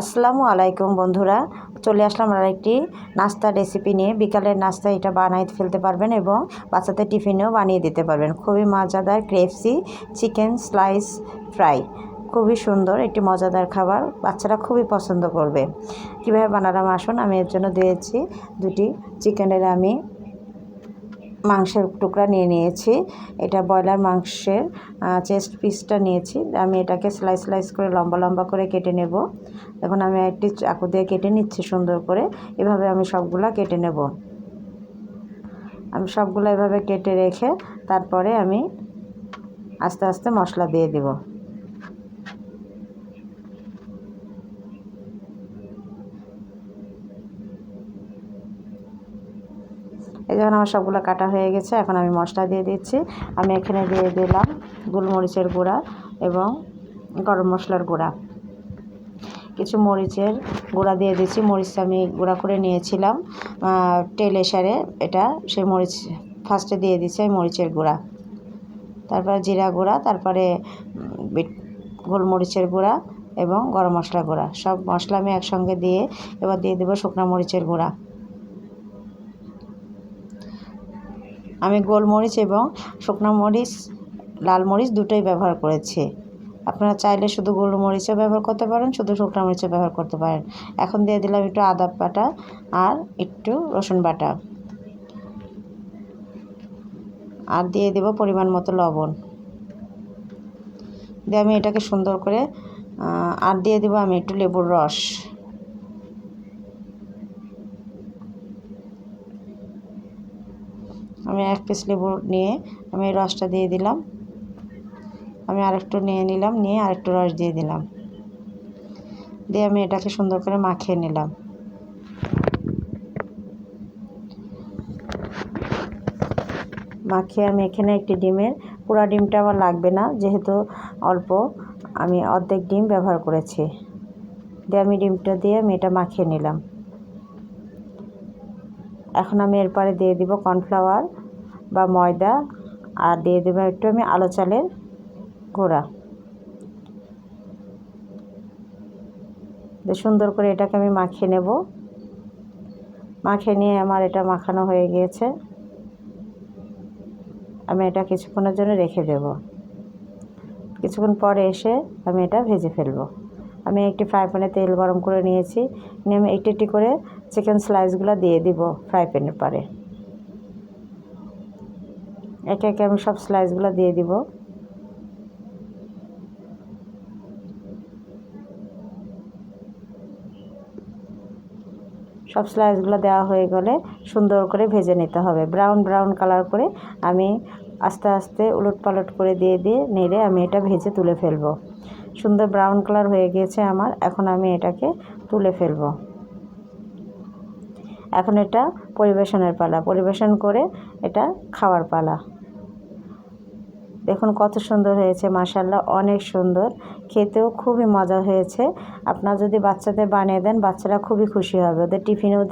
আসসালামু আলাইকুম বন্ধুরা। চলে আসলাম আর একটি নাস্তা রেসিপি নিয়ে। বিকালের নাস্তা এটা বানিয়ে ফেলতে পারবেন এবং বাচ্চাদের টিফিনেও বানিয়ে দিতে পারবেন। খুবই মজাদার ক্রেপসি চিকেন স্লাইস ফ্রাই। খুবই সুন্দর, একটি মজাদার খাবার। বাচ্চারা খুবই পছন্দ করবে। কীভাবে বানালাম? আসুন, আমি এর জন্য দিয়েছি দুটি। চিকেনের আমি মাংসের টুকরা নিয়ে নিয়েছি। এটা ব্রয়লার মাংসের চেস্ট পিসটা নিয়েছি। আমি এটাকে স্লাইস স্লাইস করে লম্বা লম্বা করে কেটে নেব। এখন আমি একটি চাকু দিয়ে কেটে নিচ্ছি সুন্দর করে। এভাবে আমি সবগুলা কেটে নেব। আমি সবগুলো এভাবে কেটে রেখে তারপরে আমি আস্তে আস্তে মশলা দিয়ে দেবো। এই যখন আমার সবগুলো কাটা হয়ে গেছে, এখন আমি মশলা দিয়ে দিচ্ছি। আমি এখানে দিয়ে দিলাম গোলমরিচের গুঁড়া এবং গরম মশলার গুঁড়া। কিছু মরিচের গুঁড়া দিয়ে দিচ্ছি মরিচ আমি গুঁড়া করে নিয়েছিলাম। তেল এসারে এটা, সেই মরিচ ফার্স্টে দিয়ে দিচ্ছি আমি মরিচের গুঁড়া। তারপরে জিরা গুঁড়া, তারপরে গোলমরিচের গুঁড়া এবং গরম মশলা গুঁড়া। সব মশলা আমি একসঙ্গে দিয়ে এবার দিয়ে দেবো শুকনো মরিচের গুঁড়া। আমি গোলমরিচ এবং শুকনো মরিচ, লাল মরিচ দুটোই ব্যবহার করেছি। আপনারা চাইলে শুধু গোলমরিচও ব্যবহার করতে পারেন, শুধু শুকনো মরিচও ব্যবহার করতে পারেন। এখন দিয়ে দিলাম একটু আদা বাটা আর একটু রসুন বাটা। আর দিয়ে দেব পরিমাণ মতো লবণ। দিয়ে আমি এটাকে সুন্দর করে আর দিয়ে দেবো আমি একটু লেবুর রস। আমি এক পিস লেবু নিয়ে আমি রসটা দিয়ে দিলাম। আমি আরেকটু নিয়ে নিলাম, নিয়ে আরেকটু রস দিয়ে দিলাম। দিয়ে আমি এটাকে সুন্দর করে মাখিয়ে নিলাম। মাখিয়ে আমি এখানে একটি ডিমের, পুরা ডিমটা আমার লাগবে না, যেহেতু অল্প আমি অর্ধেক ডিম ব্যবহার করেছি। দিয়ে আমি ডিমটা দিয়ে আমি এটা মাখিয়ে নিলাম। এখন আমি এরপরে দিয়ে দিব কর্নফ্লাওয়ার বা ময়দা আর দিয়ে দেবো একটু আমি আলো চালের গোড়া। সুন্দর করে এটাকে আমি মাখিয়ে নেব। মাখিয়ে নিয়ে আমার এটা মাখানো হয়ে গিয়েছে। আমি এটা কিছুক্ষণের জন্য রেখে দেব। কিছুক্ষণ পরে এসে আমি এটা ভেজে ফেলব। আমি একটি ফ্রাই প্যানে তেল গরম করে নিয়েছি। নিয়ে আমি একটি একটি করে চিকেন স্লাইসগুলো দিয়ে দিব ফ্রাই প্যানের পরে। একে একে আমি সব স্লাইসগুলো দিয়ে দিব। সব স্লাইসগুলো দেওয়া হয়ে গেলে সুন্দর করে ভেজে নিতে হবে। ব্রাউন ব্রাউন কালার করে আমি আস্তে আস্তে উলট পালট করে দিয়ে দিয়ে নেড়ে আমি এটা ভেজে তুলে ফেলব। সুন্দর ব্রাউন কালার হয়ে গিয়েছে আমার, এখন আমি এটাকে তুলে ফেলব। এখন এটা পরিবেশনের পালা, পরিবেশন করে এটা খাওয়ার পালা। দেখুন কত সুন্দর হয়েছে মাসাল্লাহ অনেক সুন্দর। খেতেও খুবই মজা হয়েছে। আপনার যদি বাচ্চাদের বানিয়ে দেন, বাচ্চারা খুবই খুশি হবে। ওদের টিফিনেও